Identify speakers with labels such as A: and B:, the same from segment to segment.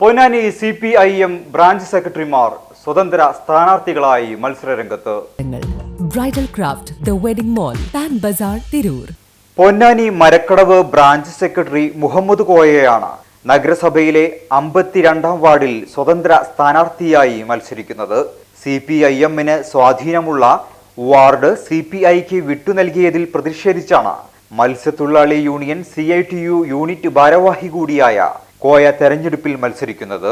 A: Ponnani C P I M branch സെക്രട്ടറിമാർ സ്വതന്ത്ര സ്ഥാനാർത്ഥികളായി മത്സരരംഗത്ത്.
B: Bridal craft the wedding mall Pan Bazaar Tirur.
A: Ponnani Marakkadavu branch secretary Muhammad കോയയാണ് നഗരസഭയിലെ അമ്പത്തിരണ്ടാം വാർഡിൽ സ്വതന്ത്ര സ്ഥാനാർത്ഥിയായി മത്സരിക്കുന്നത്. സി പി ഐ എമ്മിന് സ്വാധീനമുള്ള വാർഡ് സി പി ഐക്ക് വിട്ടു നൽകിയതിൽ പ്രതിഷേധിച്ചാണ് മത്സ്യത്തൊഴിലാളി union C I T U unit ഭാരവാഹി കൂടിയായ കോയ തെരഞ്ഞെടുപ്പിൽ മത്സരിക്കുന്നത്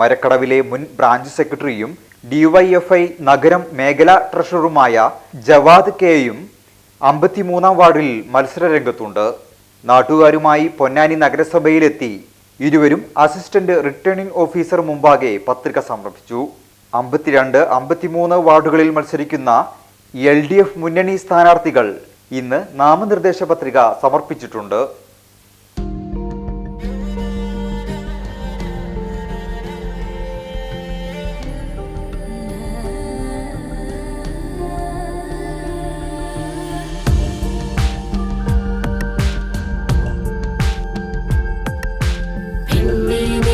A: മരക്കടവിലെ മുൻ ബ്രാഞ്ച് സെക്രട്ടറിയും ഡിവൈഎഫ്ഐ നഗരം മേഖലാ ട്രഷററുമായ ജവാദ് കെയും അമ്പത്തിമൂന്നാം വാർഡിൽ മത്സരരംഗത്തുണ്ട്. നാട്ടുകാരുമായി പൊന്നാനി നഗരസഭയിലെത്തി ഇരുവരും അസിസ്റ്റന്റ് റിട്ടേണിംഗ് ഓഫീസർ മുമ്പാകെ പത്രിക സമർപ്പിച്ചു. അമ്പത്തിരണ്ട് അമ്പത്തിമൂന്ന് വാർഡുകളിൽ മത്സരിക്കുന്ന എൽ ഡി എഫ് മുന്നണി സ്ഥാനാർത്ഥികൾ ഇന്ന് നാമനിർദ്ദേശ പത്രിക സമർപ്പിച്ചിട്ടുണ്ട്.
B: me.